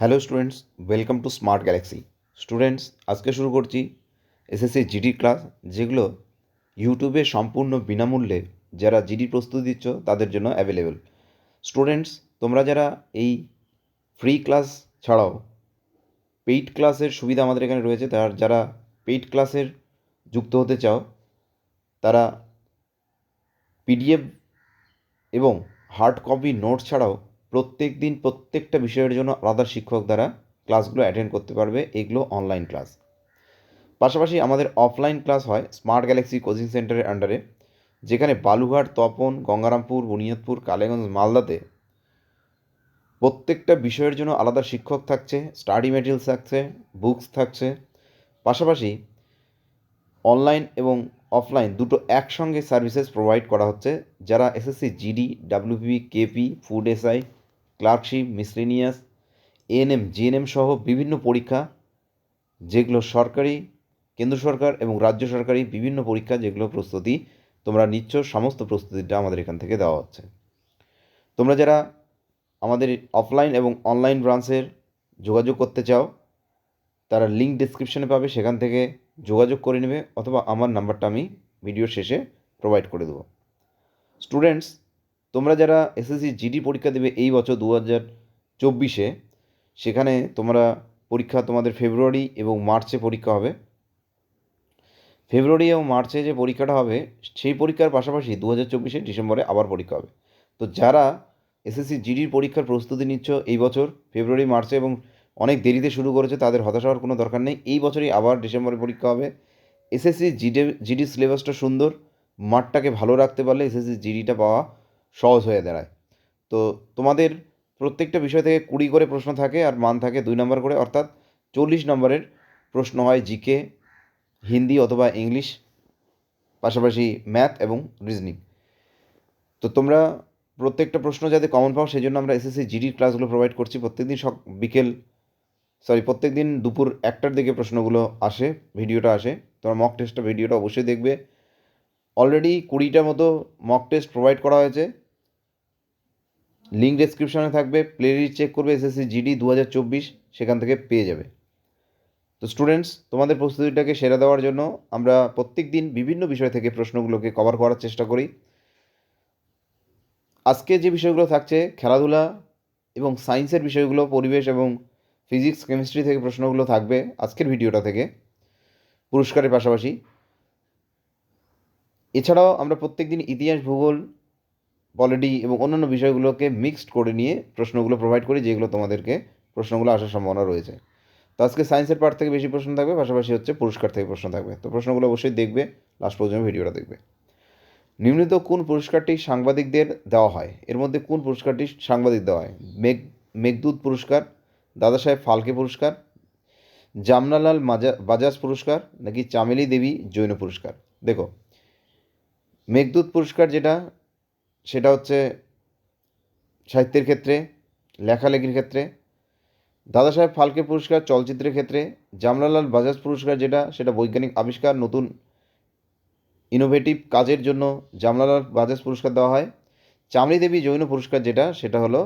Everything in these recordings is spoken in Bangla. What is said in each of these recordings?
Hello students, welcome to smart galaxy. Students, আজকে শুরু করছি এসএসসি জিডি ক্লাস, যেগুলো ইউটিউবে সম্পূর্ণ বিনামূল্যে যারা জিডি প্রস্তুতি দিচ্ছ, তাদের জন্য অ্যাভেলেবেল স্টুডেন্টস, তোমরা যারা এই ফ্রি ক্লাস ছাড়াও পেইড ক্লাসের সুবিধা আমাদের এখানে রয়েছে, তার যারা পেইড ক্লাসের যুক্ত হতে চাও, তারা পিডিএফ এবং হার্ড কপি নোট ছাড়াও প্রত্যেক দিন প্রত্যেকটা বিষয়ের জন্য আলাদা শিক্ষক দ্বারা ক্লাসগুলো অ্যাটেন্ড করতে পারবে, এগুলো অনলাইন ক্লাস পাশাপাশি আমাদের অফলাইন ক্লাস হয় স্মার্ট গ্যালাক্সি কোচিং সেন্টারের আন্ডারে যেখানে বালুঘাট তপন, গঙ্গারামপুর বুনিয়াদপুর কালীগঞ্জ, মালদাতে প্রত্যেকটা বিষয়ের জন্য আলাদা শিক্ষক থাকছে স্টাডি মেটেরিয়ালস থাকছে বুকস থাকছে। পাশাপাশি অনলাইন এবং অফলাইন দুটো একসঙ্গে সার্ভিসেস প্রোভাইড করা হচ্ছে, যারা SSC GD WP KP food SI clerkship, miscellaneous ANM GNM সহ বিভিন্ন পরীক্ষা, যেগুলো সরকারি, কেন্দ্র সরকার এবং রাজ্য সরকারি বিভিন্ন পরীক্ষা যেগুলো প্রস্তুতি তোমরা নিচ্ছ, সমস্ত প্রস্তুতিটা আমাদের এখান থেকে দেওয়া হচ্ছে। তোমরা যারা আমাদের অফলাইন এবং অনলাইন ব্রাঞ্চের যোগাযোগ করতে চাও, তারা লিঙ্ক ডিসক্রিপশনে পাবে, সেখান থেকে যোগাযোগ করে নেবে, অথবা আমার নাম্বারটা আমি ভিডিও শেষে প্রোভাইড করে দেবো। স্টুডেন্টস তোমরা যারা এসএসসি জিডি পরীক্ষা দেবে এই বছর দু হাজার চব্বিশে, সেখানে তোমরা পরীক্ষা তোমাদের ফেব্রুয়ারি এবং মার্চে পরীক্ষা হবে। ফেব্রুয়ারি এবং মার্চে যে পরীক্ষাটা হবে, সেই পরীক্ষার পাশাপাশি দু হাজার চব্বিশে ডিসেম্বরে আবার পরীক্ষা হবে। তো যারা এসএসসি জিডির পরীক্ষার প্রস্তুতি নিচ্ছ এই বছর, ফেব্রুয়ারি, মার্চে এবং অনেক দেরিতে শুরু করেছে, তাদের হতাশ হওয়ার কোনো দরকার নেই। এই বছরই আবার ডিসেম্বরে পরীক্ষা হবে। এসএসসি জিডি জিডি সিলেবাসটা সুন্দর। মাঠটাকে ভালো রাখতে পারলে এসএসসি জিডিটা পাওয়া সহজ হয়ে দাঁড়ায়। তো তোমাদের প্রত্যেকটা বিষয় থেকে কুড়ি করে প্রশ্ন থাকে আর মান থাকে দুই নম্বর করে। অর্থাৎ চল্লিশ নম্বরের প্রশ্ন হয় জিকে, হিন্দি অথবা ইংলিশ, পাশাপাশি ম্যাথ এবং রিজনিং। তো তোমরা প্রত্যেকটা প্রশ্ন যাতে কমন পাও সেই জন্য আমরা এসএসসি জিডির ক্লাসগুলো প্রোভাইড করছি। প্রত্যেকদিন সক বিকেল সরি প্রত্যেক দিন দুপুর একটার দিকে প্রশ্নগুলো আসে, ভিডিওটা আসে। তোমরা মক টেস্টটা ভিডিওটা অবশ্যই দেখবে। অলরেডি কুড়িটা মতো মক টেস্ট প্রোভাইড করা হয়েছে। লিঙ্ক ডেসক্রিপশনে থাকবে প্লে লিস্ট চেক করবে এসএসসি জিডি দু হাজার চব্বিশ, সেখান থেকে পেয়ে যাবে। তো স্টুডেন্টস তোমাদের প্রস্তুতিটাকে সেরা দেওয়ার জন্য আমরা প্রত্যেক দিন বিভিন্ন বিষয় থেকে প্রশ্নগুলোকে কভার করার চেষ্টা করি। আজকে যে বিষয়গুলো থাকছে, খেলাধুলা এবং সায়েন্সের বিষয়গুলো, পরিবেশ এবং ফিজিক্স কেমিস্ট্রি থেকে প্রশ্নগুলো থাকবে আজকের ভিডিওটা থেকে, পুরস্কারের পাশাপাশি। এছাড়াও আমরা প্রত্যেক দিন ইতিহাস, ভূগোল পলিটি এবং অন্যান্য বিষয়গুলোকে মিক্সড করে নিয়ে প্রশ্নগুলো প্রোভাইড করি, যেগুলো তোমাদেরকে প্রশ্নগুলো আসার সম্ভাবনা রয়েছে। তো আজকে সায়েন্সের পার্ট থেকে বেশি প্রশ্ন থাকবে, পাশাপাশি হচ্ছে পুরস্কার থেকে প্রশ্ন থাকবে। তো প্রশ্নগুলো অবশ্যই দেখবে লাস্ট পর্যন্ত ভিডিওটা দেখবে। নিম্নিত কোন পুরস্কারটি সাংবাদিকদের দেওয়া হয়? এর মধ্যে কোন পুরস্কারটি সাংবাদিক দেওয়া হয়? মেঘ, মেঘদূত পুরস্কার, দাদা সাহেব ফালকে পুরস্কার, জামনালাল মাজা, বাজাজ পুরস্কার, নাকি চামেলি দেবী জৈন পুরস্কার? দেখো, মেঘদূত পুরস্কার যেটা সেটা হচ্ছে সাহিত্যের ক্ষেত্রে, লেখালেখির ক্ষেত্রে, দাদা সাহেব ফালকে পুরস্কার, চলচ্চিত্রের ক্ষেত্রে, জামলালাল বাজাজ পুরস্কার যেটা, সেটা বৈজ্ঞানিক আবিষ্কার, নতুন ইনোভেটিভ কাজের জন্য জামলালাল বাজাজ পুরস্কার দেওয়া হয়। চামড়ি দেবী জৈন পুরস্কার যেটা, সেটা হলো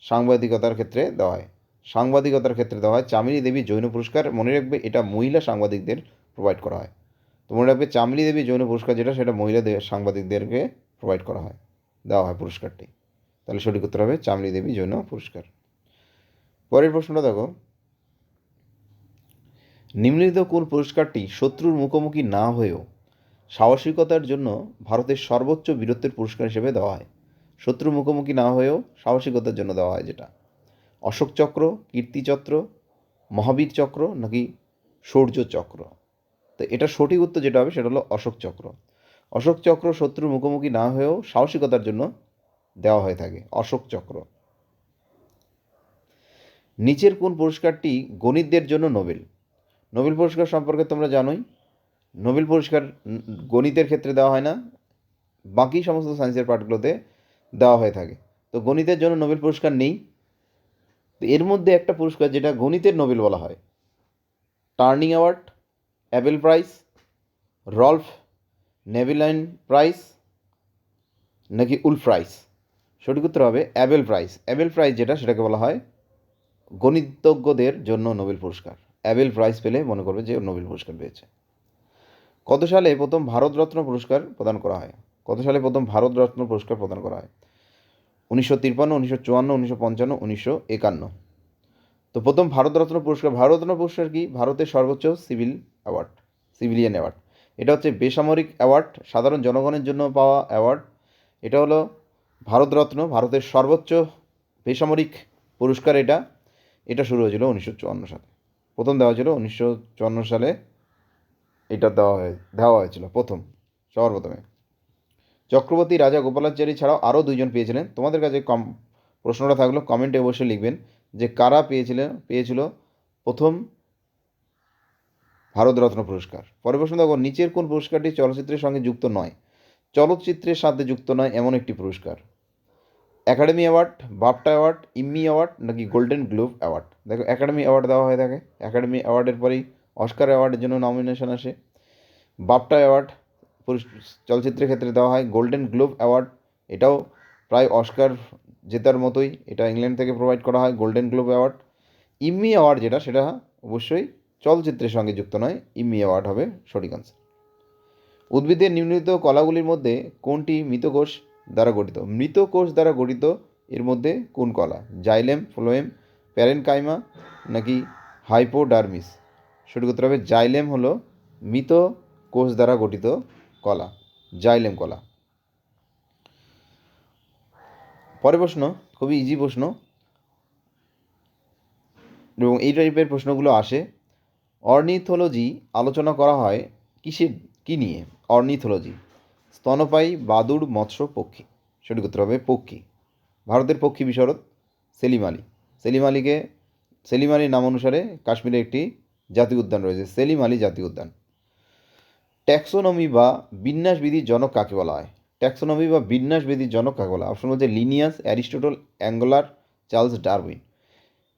সাংবাদিকতার ক্ষেত্রে দেওয়া হয়। সাংবাদিকতার ক্ষেত্রে দেওয়া হয়, চামড়ি দেবী জৈন পুরস্কার, মনে রাখবে এটা মহিলা সাংবাদিকদের প্রোভাইড করা হয়। তো মনে রাখবে চামড়ি দেবী জৈন পুরস্কার যেটা, সেটা মহিলা সাংবাদিকদেরকে প্রোভাইড করা হয়। দেওয়া হয় পুরস্কারটি। তাহলে সঠিক উত্তর হবে চামড়ি দেবী জৈন পুরস্কার। পরের প্রশ্নটা দেখো। নিম্নলিখিত কোন পুরস্কারটি শত্রুর মুখোমুখি না হয়েও সাহসিকতার জন্য ভারতের সর্বোচ্চ বীরত্বের পুরস্কার হিসেবে দেওয়া হয়। শত্রুর মুখোমুখি না হয়েও সাহসিকতার জন্য দেওয়া হয় যেটা। অশোক চক্র কীর্তিচক্র মহাবীর চক্র নাকি শৌর্য চক্র? তো এটা সঠিক উত্তর যেটা হবে সেটা হলো অশোক চক্র। অশোক চক্র শত্রুর মুখোমুখি না হয়েও সাহসিকতার জন্য দেওয়া হয়ে থাকে, অশোক চক্র। নিচের কোন পুরস্কারটি গণিতদের জন্য নোবেল? নোবেল পুরস্কার সম্পর্কে তোমরা জানোই। নোবেল পুরস্কার গণিতের ক্ষেত্রে দেওয়া হয় না, বাকি সমস্ত সায়েন্সের পার্টগুলোতে দেওয়া হয়ে থাকে। তো গণিতের জন্য নোবেল পুরস্কার নেই। তো এর মধ্যে একটা পুরস্কার যেটা গণিতের নোবেল বলা হয়, Turing award, Abel prize, Rolf Nevanlinna prize নাকি উল প্রাইজ সঠিক উত্তর হবে অ্যাবেল প্রাইজ অ্যাবেল প্রাইজ যেটা, সেটাকে বলা হয় গণিতজ্ঞদের জন্য নোবেল পুরস্কার। অ্যাবেল প্রাইজ পেলে মনে করবে যে নোবেল পুরস্কার পেয়েছে। কত সালে প্রথম ভারতরত্ন পুরস্কার প্রদান করা হয়? কত সালে প্রথম ভারতরত্ন পুরস্কার প্রদান করা হয়? উনিশশো তিপ্পান্ন, উনিশশো চুয়ান্ন, উনিশশো পঞ্চান্ন, উনিশশো একান্ন। তো প্রথম ভারতরত্ন পুরস্কার ভারতরত্ন পুরস্কার কি? ভারতের সর্বোচ্চ সিভিল অ্যাওয়ার্ড, সিভিলিয়ান অ্যাওয়ার্ড। এটা হচ্ছে বেসামরিক অ্যাওয়ার্ড, সাধারণ জনগণের জন্য পাওয়া অ্যাওয়ার্ড। এটা হলো ভারতরত্ন, ভারতের সর্বোচ্চ বেসামরিক পুরস্কার এটা। এটা শুরু হয়েছিল উনিশশো চুয়ান্ন সালে। প্রথম দেওয়া ছিল উনিশশো চুয়ান্ন সালে। এটা দেওয়া হয়ে, দেওয়া হয়েছিল প্রথম, সবার প্রথমে। চক্রবর্তী রাজা গোপালাচারী ছাড়াও আরও দুইজন পেয়েছিলেন। তোমাদের কাছে কম, প্রশ্নটা থাকল, কমেন্টে অবশ্যই লিখবেন যে কারা পেয়েছিলেন পেয়েছিল প্রথম ভারতরত্ন পুরস্কার। পরে প্রশ্ন দেখো, নিচের কোন পুরস্কারটি চলচ্চিত্রের সঙ্গে যুক্ত নয়? চলচ্চিত্রের সাথে যুক্ত নয় এমন একটি পুরস্কার। Academy award BAFTA award Emmy award নাকি গোল্ডেন গ্লোব অ্যাওয়ার্ড দেখো একাডেমি অ্যাওয়ার্ড দেওয়া হয়ে থাকে। একাডেমি অ্যাওয়ার্ডের পরেই অস্কার অ্যাওয়ার্ডের জন্য নমিনেশন আসে। বাপটা অ্যাওয়ার্ড চলচ্চিত্রের ক্ষেত্রে দেওয়া হয়। গোল্ডেন গ্লোব অ্যাওয়ার্ড এটাও প্রায় অস্কার জেতার মতোই। এটা ইংল্যান্ড থেকে প্রোভাইড করা হয় golden globe award Emmy award যেটা, সেটা অবশ্যই চলচ্চিত্রের সঙ্গে যুক্ত নয় ইম্মি অ্যাওয়ার্ড হবে সঠিক আনসার উদ্ভিদের নিম্নলিখিত কলাগুলির মধ্যে কোনটি মৃতকোষ দ্বারা গঠিত? মৃতকোষ দ্বারা গঠিত এর মধ্যে কোন কলা? জাইলেম, ফ্লোয়েম, প্যারেনকাইমা নাকি হাইপোডার্মিস? সঠিক উত্তর হবে জাইলেম হলো মৃত কোষ দ্বারা গঠিত কলা, জাইলেম কলা। পরের প্রশ্ন, খুবই ইজি প্রশ্ন। এবং এই টাইপের প্রশ্নগুলো আসে অর্নিথোলজি আলোচনা করা হয় কিসের, কী নিয়ে? অর্নিথোলজি স্তনপায়ী বাদুড় মৎস্য পক্ষী সঠিক উত্তর হবে পক্ষী। ভারতের পক্ষী বিশরদ সেলিম আলী। সেলিম আলীকে, সেলিম আলীর নাম অনুসারে কাশ্মীরে একটি জাতীয় উদ্যান রয়েছে, সেলিম আলী জাতীয় উদ্যান। ট্যাক্সোনমি বা বিন্যাসবিধির জনক কাকে বলা হয়? ট্যাক্সোনমি বা বিন্যাসবিধির জনক কাকে বলা হয়? অপশন হচ্ছে Linnaeus, Aristotle, Angler, Charles Darwin.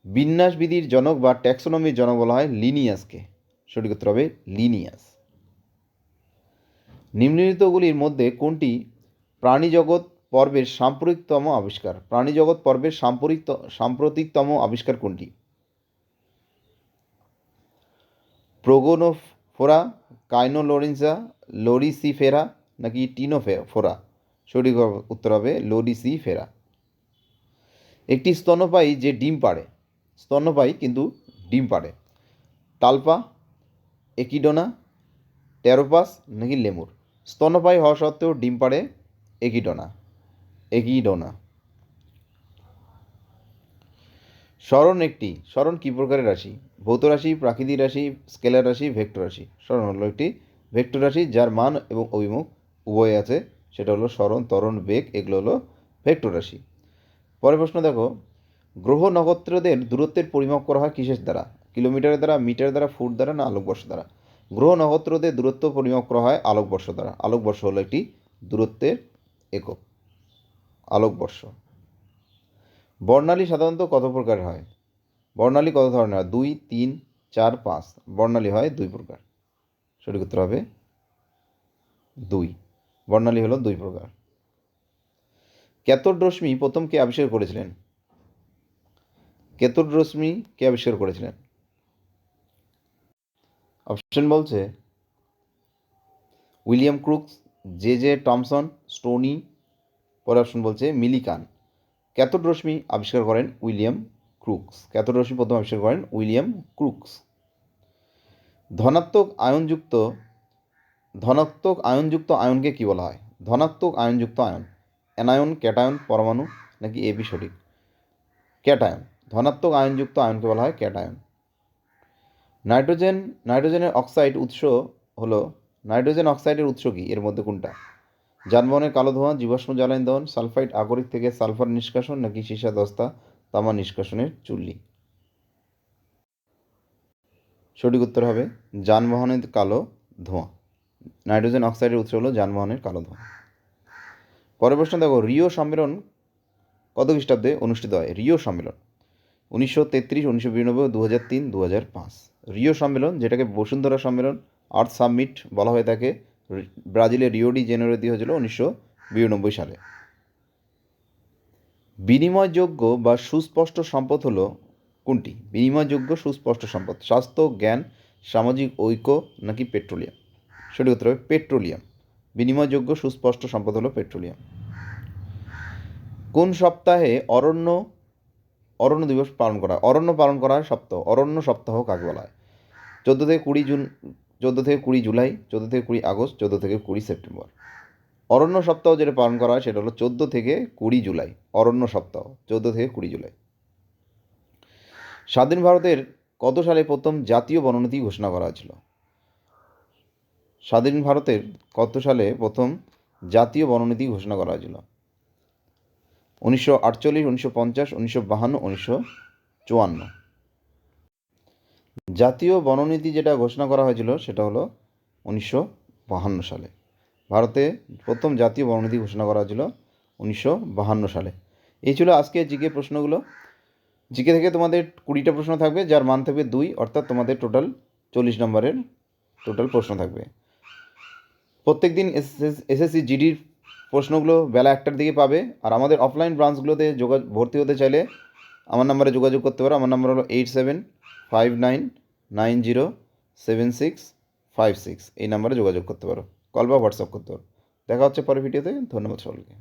বিন্যাসবিধির জনক বা ট্যাক্সোনমির জনক বলা হয় লিনিয়াসকে। সঠিক উত্তর হবে লিনিয়াস। নিম্নলিখিতগুলির মধ্যে কোনটি প্রাণীজগৎ পর্বের সাম্প্রতিকতম আবিষ্কার? প্রাণীজগৎ পর্বের সাম্প্রতিক সাম্প্রতিকতম আবিষ্কার কোনটি? প্রোগোনোফোরা, কাইনোলোরেন্সা, লোরিসিফেরা নাকি টিনোফোরা সঠিক উত্তর হবে লোরিসিফেরা। একটি স্তনপায়ী যে ডিম পাড়ে স্তন্যপায়ী কিন্তু ডিম পাড়ে। টালপা একিডোনা, টেরোপাস নাকি লেমুর। স্তন্যপায়ী হওয়া সত্ত্বেও ডিম পাড়ে একিডোনা একিডোনা। স্মরণ একটি, স্মরণ কী প্রকারের রাশি? ভৌত রাশি, প্রাকৃতিক রাশি, স্কেলার রাশি, ভেক্টর রাশি। স্মরণ হলো একটি ভেক্টর রাশি যার মান এবং অভিমুখ উভয় আছে। সেটা হলো স্মরণ তরণ বেগ, এগুলো হলো ভেক্টর রাশি। পরের প্রশ্ন দেখো গ্রহ নক্ষত্রদের দূরত্বের পরিমাপ করা হয় কিসের দ্বারা? কিলোমিটারের দ্বারা, মিটার দ্বারা, ফুট দ্বারা না আলোকবর্ষ দ্বারা? গ্রহ নক্ষত্রদের দূরত্ব পরিমাপ করা হয় আলোকবর্ষ দ্বারা। আলোকবর্ষ হলো একটি দূরত্বের একক। আলোকবর্ষ। বর্ণালী সাধারণত কত প্রকার হয়? বর্ণালী কত ধরনের হয়? দুই, তিন, চার, পাঁচ। বর্ণালী হয় দুই প্রকার। সঠিক উত্তর হবে দুই। বর্ণালী হলো দুই প্রকার। ক্যাথোড রশ্মি প্রথম কে আবিষ্কার করেছিলেন ক্যাথোড রশ্মি কে আবিষ্কার করেছিলেন? অপশন বলছে William Crookes, J J Thomson, Stoney. পরে অপশন বলছে মিলিকান ক্যাথোড রশ্মি আবিষ্কার করেন উইলিয়াম ক্রুকস। ক্যাথোড রশ্মি প্রথম আবিষ্কার করেন উইলিয়াম ক্রুকস। ধনাত্মক আয়নযুক্ত ধনাত্মক আয়নযুক্ত আয়নকে কী বলা হয়? ধনাত্মক আয়নযুক্ত আয়ন। অ্যানায়ন, ক্যাটায়ন, পরমাণু, নাকি এবি সঠিক? ক্যাটায়ন। ধনাত্মক আয়নযুক্ত আয়নকে বলা হয় ক্যাটায়ন। নাইট্রোজেন, নাইট্রোজেনের অক্সাইড উৎস হলো, নাইট্রোজেন অক্সাইডের উৎস কি? এর মধ্যে কোনটা? যানবাহনের কালো ধোঁয়া, জীবাশ্ম জ্বালানি দহন, সালফাইড আগরিক থেকে সালফার নিষ্কাশন নাকি সীসা দস্তা, তামা নিষ্কাশনের চুল্লি? সঠিক উত্তর হবে যানবাহনের কালো ধোঁয়া। নাইট্রোজেন অক্সাইডের উৎস হলো যানবাহনের কালো ধোঁয়া। পরের প্রশ্ন দেখো, রিও সম্মেলন কত খ্রিস্টাব্দে অনুষ্ঠিত হয়? রিও সম্মেলন। উনিশশো তেত্রিশ, উনিশশো বিরানব্বই দু হাজার তিন দু হাজার পাঁচ। রিও সম্মেলন, যেটাকে বসুন্ধরা সম্মেলন আর্থ সাবমিট বলা হয়ে থাকে ব্রাজিলের রিও ডি জেনেরোতে হয়েছিল উনিশশো বিরানব্বই সালে। বিনিময়যোগ্য বা সুস্পষ্ট সম্পদ হলো কোনটি? বিনিময়যোগ্য, সুস্পষ্ট সম্পদ। স্বাস্থ্য, জ্ঞান, সামাজিক ঐক্য নাকি পেট্রোলিয়াম? সঠিক উত্তর হবে পেট্রোলিয়াম। বিনিময়যোগ্য, সুস্পষ্ট সম্পদ হলো পেট্রোলিয়াম। কোন সপ্তাহে অরণ্য অরণ্য দিবস পালন করা? অরণ্য পালন করা সপ্তাহ অরণ্য সপ্তাহ কাকে বলা হয় চোদ্দ থেকে কুড়ি জুন, চোদ্দ থেকে কুড়ি জুলাই, চোদ্দ থেকে কুড়ি আগস্ট, চোদ্দ থেকে কুড়ি সেপ্টেম্বর। অরণ্য সপ্তাহ যেটা পালন করা হয় সেটা হলো চোদ্দ থেকে কুড়ি জুলাই, অরণ্য সপ্তাহ, চোদ্দ থেকে কুড়ি জুলাই। স্বাধীন ভারতের কত সালে প্রথম জাতীয় বননীতি ঘোষণা করা হয়েছিল? স্বাধীন ভারতের কত সালে প্রথম জাতীয় বননীতি ঘোষণা করা হয়েছিল? উনিশশো আটচল্লিশ, উনিশশো পঞ্চাশ, উনিশশো চুয়ান্ন। জাতীয় বননীতি যেটা ঘোষণা করা হয়েছিল সেটা হলো উনিশশো বাহান্ন সালে। ভারতে প্রথম জাতীয় বননীতি ঘোষণা করা হয়েছিল উনিশশো বাহান্ন সালে। এই ছিল আজকে জিকে প্রশ্নগুলো। জিকে থেকে তোমাদের কুড়িটা প্রশ্ন থাকবে, যার মান থাকবে দুই, অর্থাৎ তোমাদের টোটাল চল্লিশ নম্বরের টোটাল প্রশ্ন থাকবে। প্রত্যেক দিন এসএসসি জিডির প্রশ্নগুলো বেলা একটার দিকে পাবে। আর আমাদের অফলাইন ব্রাঞ্চগুলোতে যোগা ভর্তি হতে চাইলে আমার নাম্বারে যোগাযোগ করতে পারো। আমার নাম্বার হলো eight seven five nine nine zero seven six five six এই নাম্বারে যোগাযোগ করতে পারো। কল বা হোয়াটসঅ্যাপ করতে পারো। দেখা হচ্ছে পরের ভিডিওতে ধন্যবাদ সকলকে।